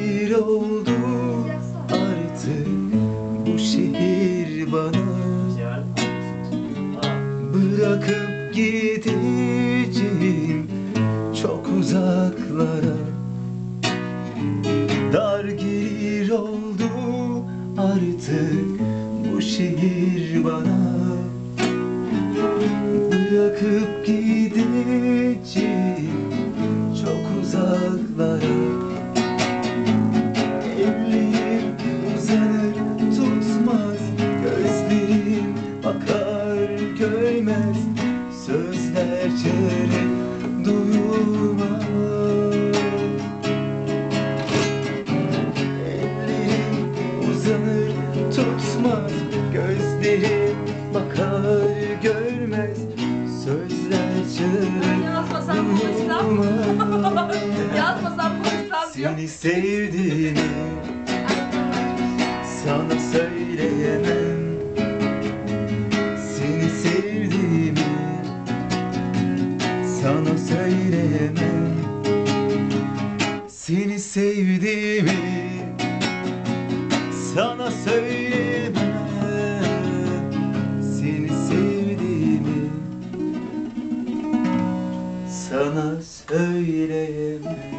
Şehir oldu artık. Bu şehir bana Bırakıp gideceğim. Çok uzaklara Dar gelir oldu artık. Bu şehir bana köymez Sözler çare duyulmaz. Ellerim uzanır tutmaz Gözlerim bakar görmez Sözler çare duyulmaz. Yazmasam konuşsam Seni sevdiğimi sana söyleyemem. Seni sevdiğimi sana söyleyemem. Seni sevdiğimi sana söyleyemem.